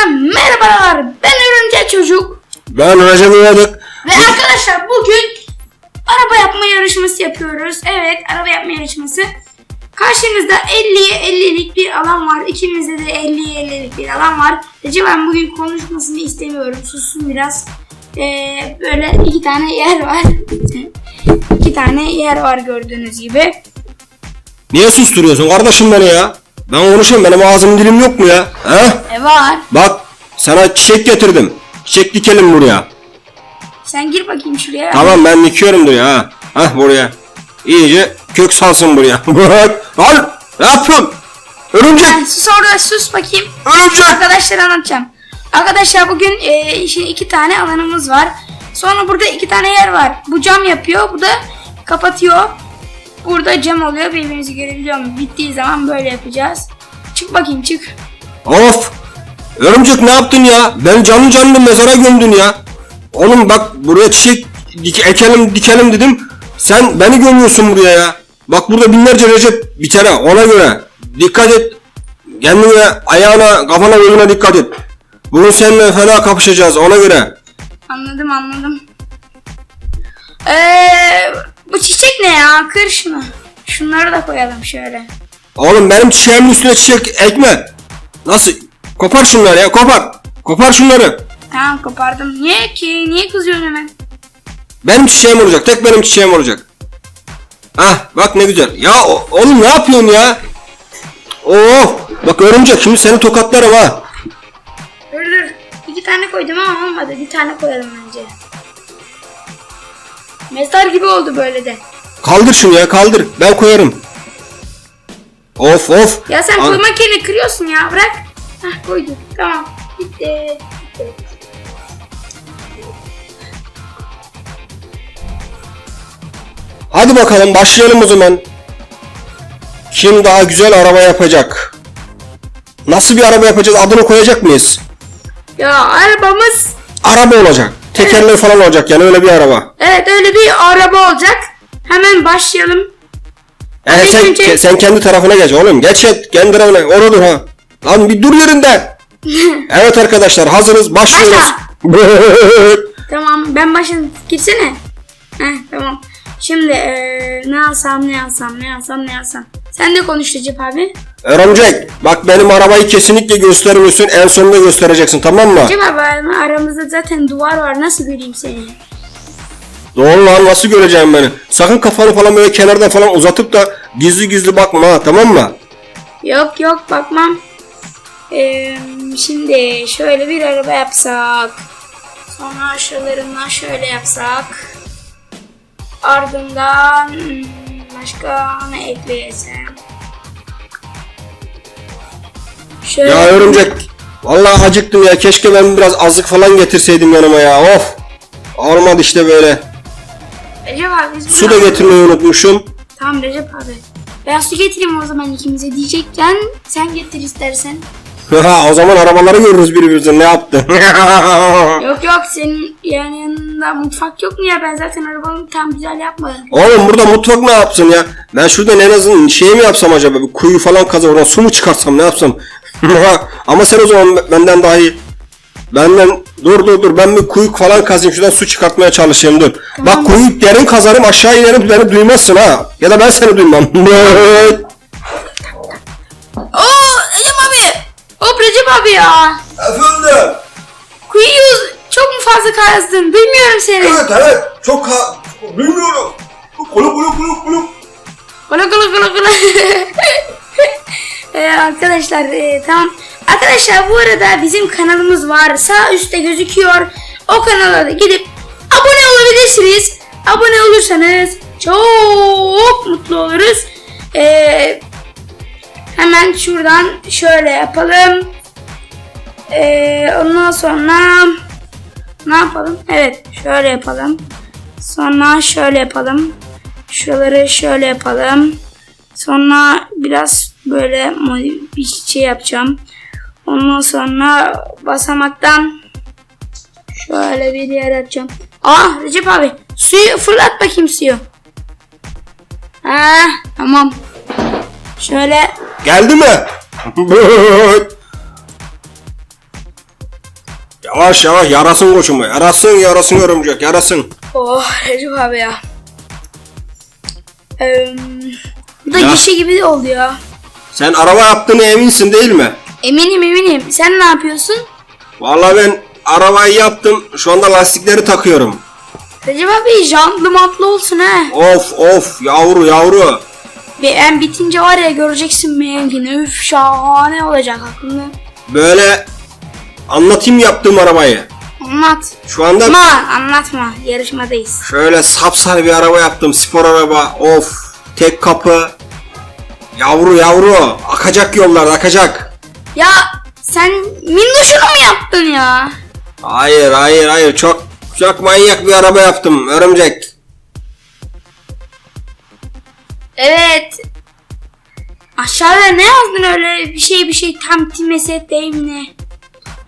kanalına merhabalar. Ben Örümcek Çocuk. Ben Recep İvedik. Ve arkadaşlar bugün araba yapma yarışması yapıyoruz. Evet araba yapma yarışması. Karşımızda 50'ye 50'lik bir alan var. İkimizde de 50'ye 50'lik bir alan var. Recep ben bugün konuşmasını istemiyorum. Sussun biraz. Ee, böyle iki tane yer var. iki tane yer var gördüğünüz gibi. Niye susturuyorsun kardeşim beni ya? Ben konuşayım benim ağzım dilim yok mu ya? He? E var. Bak sana çiçek getirdim. Çiçek dikelim buraya. Sen gir bakayım şuraya. Tamam ben dikiyorum buraya ha. Hah buraya. İyice kök salsın buraya. Bırak. Al. Ne yapıyorsun? Örümcek. Sen sus orada sus bakayım. Örümcek. Arkadaşlar anlatacağım. Arkadaşlar bugün e, işin iki tane alanımız var. Sonra burada iki tane yer var. Bu cam yapıyor, bu da kapatıyor. Burada cam oluyor, birbirinizi görebiliyor mu? Bittiği zaman böyle yapacağız. Çık bakayım çık. Of. Örümcek ne yaptın ya? Ben canlı canlı mezara gömdün ya. Oğlum bak buraya çiçek dik ekelim dikelim dedim. Sen beni gömüyorsun buraya ya. Bak burada binlerce Recep bir kere ona göre. Dikkat et. Kendine, ayağına, kafana, gözüne dikkat et. Bugün seninle fena kapışacağız ona göre. Anladım anladım. Eee bu çiçek ne ya? Şunu. Şunları da koyalım şöyle. Oğlum benim çiçeğimin üstüne çiçek ekme. Nasıl? Kopar şunları ya kopar. Kopar şunları. Tamam kopardım. Niye ki? Niye kızıyorsun hemen? Benim çiçeğim olacak. Tek benim çiçeğim olacak. Ah bak ne güzel. Ya o- oğlum ne yapıyorsun ya? Oh bak örümcek şimdi seni tokatlarım ha. Dur dur. İki tane koydum ama olmadı. Bir tane koyalım bence. Mezar gibi oldu böyle de. Kaldır şunu ya kaldır. Ben koyarım. Of of. Ya sen Al- koymak yerine kırıyorsun ya. Bırak. Hah koydum. Tamam. Bitti. Bitti. Hadi bakalım başlayalım o zaman. Kim daha güzel araba yapacak? Nasıl bir araba yapacağız? Adını koyacak mıyız? Ya arabamız. Araba olacak. Tekerleri falan olacak yani öyle bir araba. Evet öyle bir araba olacak. Hemen başlayalım. Yani sen, önce- ke- sen kendi tarafına geç oğlum. Geç et. Kendi tarafına. Orada dur ha. Lan bir dur yerinde. evet arkadaşlar hazırız. Başlıyoruz. Tamam ben başın girsene. Heh tamam. Şimdi eee, ne alsam ne alsam ne alsam ne alsam. Sen de konuş Recep abi. Örümcek bak benim arabayı kesinlikle göstermiyorsun. En sonunda göstereceksin tamam mı? Recep abi aramızda zaten duvar var nasıl göreyim seni? Doğru lan nasıl göreceğim beni? Sakın kafanı falan böyle kenardan falan uzatıp da gizli gizli bakma ha tamam mı? Yok yok bakmam. Eee, şimdi şöyle bir araba yapsak. Sonra şuralarından şöyle yapsak. Ardından başka ne ekleyesem. Şöyle. Ya örümcek vallahi acıktım ya. Keşke ben biraz azlık falan getirseydim yanıma ya. Of. Olmadı işte böyle. Recep abi biz Su da getirmeyi unutmuşum. Tamam Recep abi. Ben su getireyim o zaman ikimize diyecekken sen getir istersen. Ha, o zaman arabaları görürüz birbirimizin ne yaptı. Yok yok senin yani yanında mutfak yok mu ya ben zaten arabamı tam güzel yapmadım. Oğlum burada mutfak ne yapsın ya? Ben şuradan en azından şey mi yapsam acaba? Bir kuyu falan kazar oradan su mu çıkarsam ne yapsam? Ama sen o zaman benden daha iyi. Benden dur dur dur ben bir kuyu falan kazayım şuradan su çıkartmaya çalışayım dur. Bak kuyu derin kazarım aşağı inerim beni duymazsın ha. Ya da ben seni duymam. Oo Recep abi. Hop Recep abi ya. Efendim. Kuyuyu çok mu fazla kazdın? Duymuyorum seni. evet çok ha bilmiyorum. Kulu kulu kulu kulu. Gula gula gula gula. Ee, arkadaşlar e, tamam. Arkadaşlar bu arada bizim kanalımız var. Sağ üstte gözüküyor. O kanala da gidip abone olabilirsiniz. Abone olursanız çok mutlu oluruz. Ee, hemen şuradan şöyle yapalım. Ee, ondan sonra ne yapalım? Evet şöyle yapalım. Sonra şöyle yapalım. Şuraları şöyle yapalım. Sonra biraz böyle bir şey yapacağım. Ondan sonra basamaktan şöyle bir yer yapacağım. Ah Recep abi suyu fırlat bakayım suyu. Ha tamam. Şöyle Geldi mi? Yavaş yavaş yarasın koçumu. Yarasın yarasın örümcek yarasın. Oh Recep abi ya. Eee, bu da Ya. gişe gibi de oldu ya. Sen araba yaptığını eminsin değil mi? Eminim eminim. Sen ne yapıyorsun? Vallahi ben arabayı yaptım. Şu anda lastikleri takıyorum. Recep abi jantlı mantlı olsun he. Of of yavru yavru. Ve en bitince var ya göreceksin benimkini. Üf şahane olacak aklında. Böyle anlatayım yaptığım arabayı. Anlat. Şu anda Ama anlatma. Yarışmadayız. şöyle sapsarı bir araba yaptım. Spor araba. Of. Tek kapı. Yavru yavru. Akacak yollar akacak. Ya sen minnoşunu mu yaptın ya? Hayır hayır hayır çok çok manyak bir araba yaptım örümcek. Evet. Aşağıda ne yazdın öyle bir şey bir şey tam timeset değil mi ne?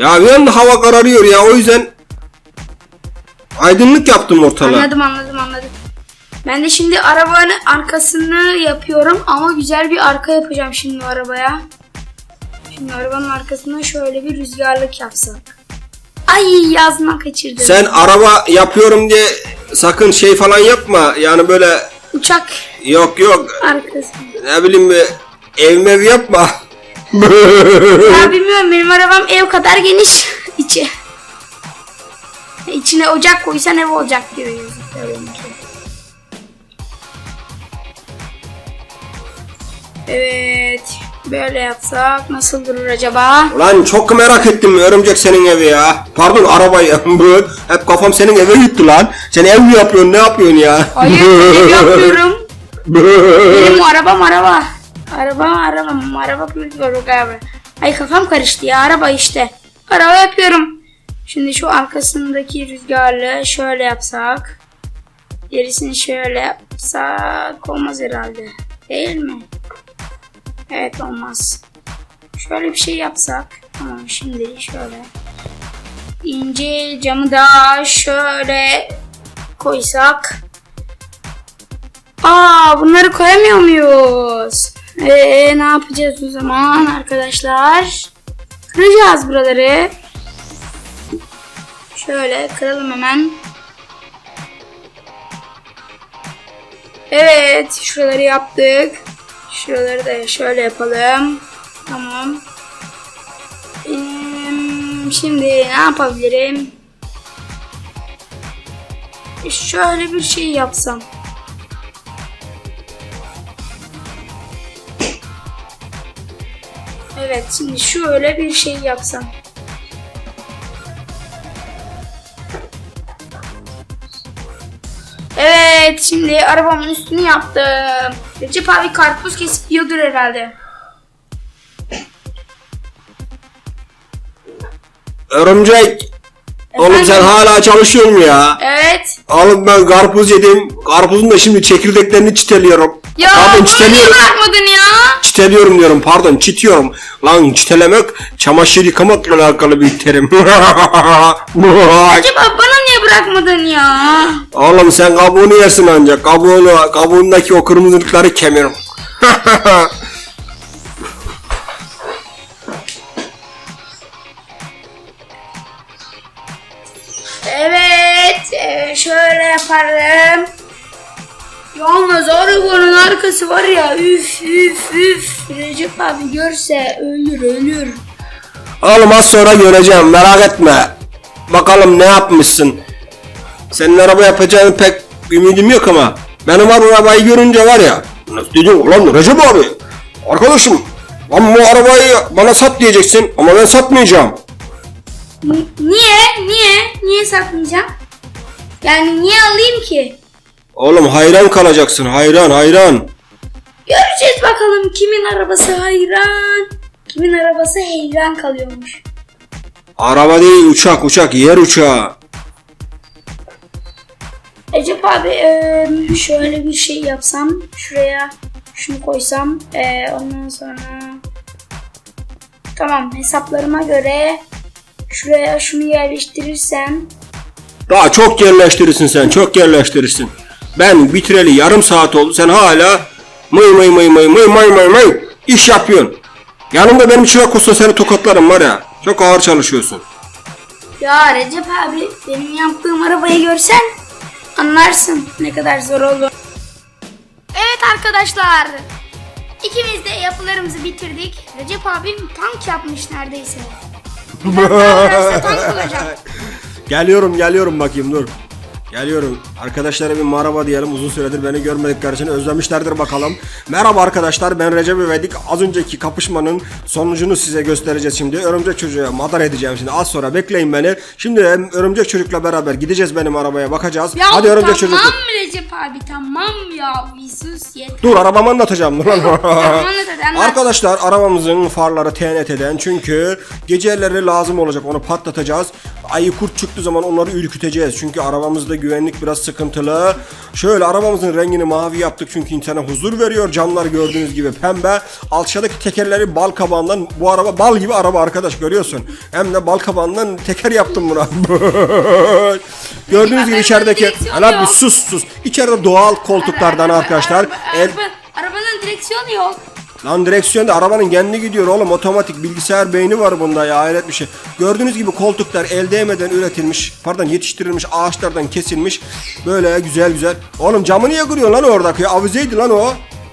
Ya bir anda hava kararıyor ya o yüzden aydınlık yaptım ortalığı. Anladım anladım anladım. Ben de şimdi arabanın arkasını yapıyorum ama güzel bir arka yapacağım şimdi arabaya. Şimdi arabanın arkasına şöyle bir rüzgarlık yapsak. Ay yazma kaçırdım. Sen araba yapıyorum diye sakın şey falan yapma. Yani böyle Uçak yok yok arkası. ne bileyim ev mev yapma. Ya bilmiyorum benim arabam ev kadar geniş içi. İçine ocak koysan ev olacak benimki. Evet. Böyle yapsak nasıl durur acaba? Ulan çok merak ettim örümcek senin evi ya. Pardon arabayı. Hep kafam senin eve gitti lan. Sen ev mi yapıyorsun ne yapıyorsun ya? Hayır ev yapıyorum. Benim arabam araba. Araba araba var o galiba. Ay kafam karıştı ya araba işte. Araba yapıyorum. Şimdi şu arkasındaki rüzgarlı şöyle yapsak. Gerisini şöyle yapsak olmaz herhalde. Değil mi? Evet olmaz. Şöyle bir şey yapsak. Tamam şimdi şöyle. İnce camı da şöyle koysak. Aa bunları koyamıyor muyuz? Ee, ne yapacağız o zaman arkadaşlar? Kıracağız buraları. Şöyle kıralım hemen. Evet şuraları yaptık. Şuraları da şöyle yapalım. Tamam. Şimdi ne yapabilirim? Şöyle bir şey yapsam. Evet şimdi şöyle bir şey yapsam. Evet şimdi arabamın üstünü yaptım. Recep abi karpuz kesip yiyordur herhalde. Örümcek. Oğlum sen hala çalışıyorsun mu ya? Evet. Oğlum ben karpuz yedim. Karpuzun da şimdi çekirdeklerini çiteliyorum. Ya Pardon bunu niye çiteliyorum. bırakmadın ya? Çiteliyorum diyorum pardon çitiyorum. Lan çitelemek çamaşır yıkamakla alakalı bir terim. Acaba bana niye bırakmadın ya? Oğlum sen kabuğunu yersin ancak. Kabuğunu, kabuğundaki o kırmızılıkları kemirim. Evet, e, şöyle yaparım. Yalnız arabanın arkası var ya üf üf üf. Recep abi görse ölür ölür. Oğlum az sonra göreceğim merak etme. Bakalım ne yapmışsın. Senin araba yapacağını pek ümidim yok ama. Benim arabayı görünce var ya. Nasıl diyeceğim ulan Recep abi. Arkadaşım. Lan bu arabayı bana sat diyeceksin ama ben satmayacağım. Niye? Niye? Niye satmayacağım? Yani niye alayım ki? Oğlum hayran kalacaksın hayran hayran. Göreceğiz bakalım kimin arabası hayran. Kimin arabası heyran kalıyormuş. Araba değil uçak uçak yer uçağı. Recep abi e, şöyle bir şey yapsam. Şuraya şunu koysam. e, ondan sonra tamam hesaplarıma göre şuraya şunu yerleştirirsem Daha çok yerleştirirsin sen çok yerleştirirsin. Ben bitireli yarım saat oldu sen hala mıy mıy mıy mıy mıy mıy mıy mıy iş yapıyorsun. Yanımda benim çırak olsa seni tokatlarım var ya. Çok ağır çalışıyorsun. Ya Recep abi benim yaptığım arabayı görsen anlarsın ne kadar zor oldu. Evet arkadaşlar. İkimiz de yapılarımızı bitirdik. Recep abim tank yapmış neredeyse. Geliyorum geliyorum bakayım dur. Geliyorum. Arkadaşlara bir merhaba diyelim. Uzun süredir beni görmedikleri için özlemişlerdir bakalım. Merhaba arkadaşlar ben Recep İvedik. Az önceki kapışmanın sonucunu size göstereceğiz şimdi. Örümcek çocuğa madar edeceğim şimdi. Az sonra bekleyin beni. Şimdi örümcek çocukla beraber gideceğiz benim arabaya bakacağız. Ya Hadi örümcek tamam çocuk. Recep abi tamam ya. Bir sus yeter. Dur arabamı anlatacağım. Arkadaşlar arabamızın farları TNT'den çünkü geceleri lazım olacak onu patlatacağız. Ayı kurt çıktığı zaman onları ürküteceğiz. Çünkü arabamızda güvenlik biraz sıkıntılı. Şöyle arabamızın rengini mavi yaptık çünkü insana huzur veriyor. Camlar gördüğünüz gibi pembe. Aşağıdaki tekerleri bal kabağından bu araba bal gibi araba arkadaş görüyorsun. Hem de bal kabağından teker yaptım buna. Gördüğünüz gibi içerideki Hala bir sus sus. İçeride doğal koltuklardan arkadaşlar. araba- El, araba- arabanın direksiyonu yok. Lan direksiyonda arabanın kendi gidiyor oğlum otomatik bilgisayar beyni var bunda ya hayret bir şey. Gördüğünüz gibi koltuklar el değmeden üretilmiş pardon yetiştirilmiş ağaçlardan kesilmiş böyle güzel güzel. Oğlum camı niye kırıyorsun lan oradaki avizeydi lan o.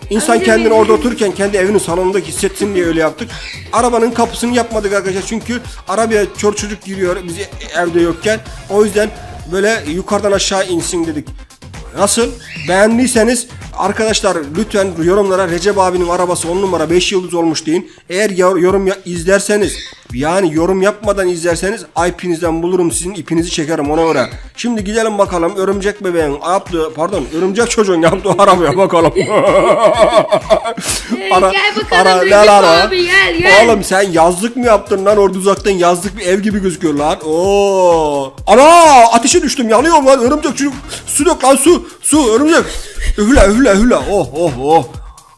İnsan kendini mi? orada otururken kendi evinin salonunda hissetsin diye öyle yaptık. Arabanın kapısını yapmadık arkadaşlar çünkü arabaya çor çocuk giriyor biz evde yokken. O yüzden böyle yukarıdan aşağı insin dedik. Nasıl? Beğendiyseniz arkadaşlar lütfen yorumlara Recep abinin arabası 10 numara 5 yıldız olmuş deyin. Eğer yor- yorum izlerseniz yani yorum yapmadan izlerseniz IP'nizden bulurum sizin ipinizi çekerim ona göre. Şimdi gidelim bakalım örümcek bebeğin yaptığı pardon örümcek çocuğun yaptığı arabaya bakalım. Ee, gel bakalım Recep ne lan o? abi, gel, gel. Oğlum sen yazlık mı yaptın lan orada uzaktan yazlık bir ev gibi gözüküyor lan. Oo. Ana ateşe düştüm yanıyorum lan örümcek çocuk. Su dök lan su. Su örümcek. Üfle üfle üfle. Oh oh oh.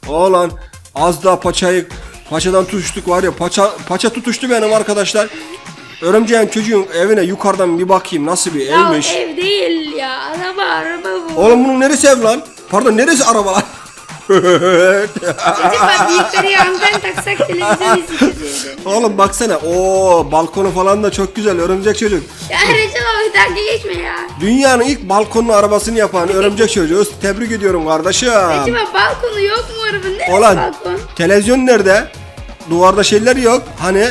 Oh lan az daha paçayı paçadan tutuştuk var ya paça paça tutuştu benim arkadaşlar. Örümceğin çocuğun evine yukarıdan bir bakayım nasıl bir Ya evmiş. ev değil ya. Araba araba bu. Oğlum bunun neresi ev lan? Pardon neresi araba lan? Abi yukarıya anten taksak televizyon izleyeceğiz. Oğlum baksana. Oo balkonu falan da çok güzel örümcek çocuk. Ya Recep abi dalga geçme ya. Dünyanın ilk balkonlu arabasını yapan örümcek çocuğu. Tebrik ediyorum kardeşim. Abi balkonu yok mu arabanın? Neresi Ulan balkon? televizyon nerede? Duvarda şeyler yok. Hani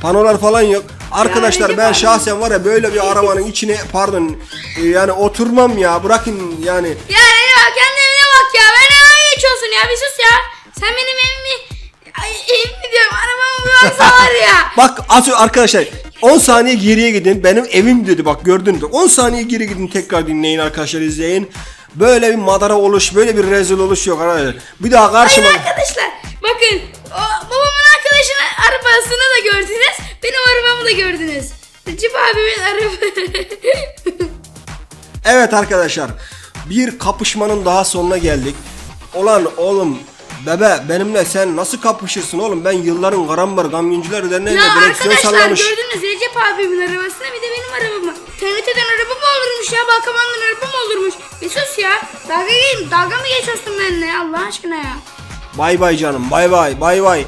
panolar falan yok. Arkadaşlar Recep ben abi. şahsen var ya böyle bir arabanın içine pardon yani oturmam ya bırakın yani Ya Recep abi kendi evine bak ya. Ben eve geçiyorsun ya bir sus ya. Sen benim evimi... Ay evimi diyorum arabamı bıraksa var ya. Bak önce arkadaşlar 10 saniye geriye gidin. Benim evim dedi bak gördün mü? 10 saniye geri gidin tekrar dinleyin arkadaşlar izleyin. Böyle bir madara oluş, böyle bir rezil oluş yok arkadaşlar. Bir daha karşıma... Hayır arkadaşlar bakın o, babamın arkadaşının arabasını da gördünüz. Benim arabamı da gördünüz. Recep abimin araba... Evet arkadaşlar bir kapışmanın daha sonuna geldik. Olan oğlum bebe benimle sen nasıl kapışırsın oğlum ben yılların karambar kamyoncular derneğinde ya direksiyon arkadaşlar sallamış. gördünüz Recep abimin arabasına bir de benim arabamı. TRT'den araba mı olurmuş ya? Balkamandan araba mı olurmuş? Bir sus ya. Dalga, geçin, dalga mı geçiyorsun benimle Allah aşkına ya? Bay bay canım bay bay bay bay.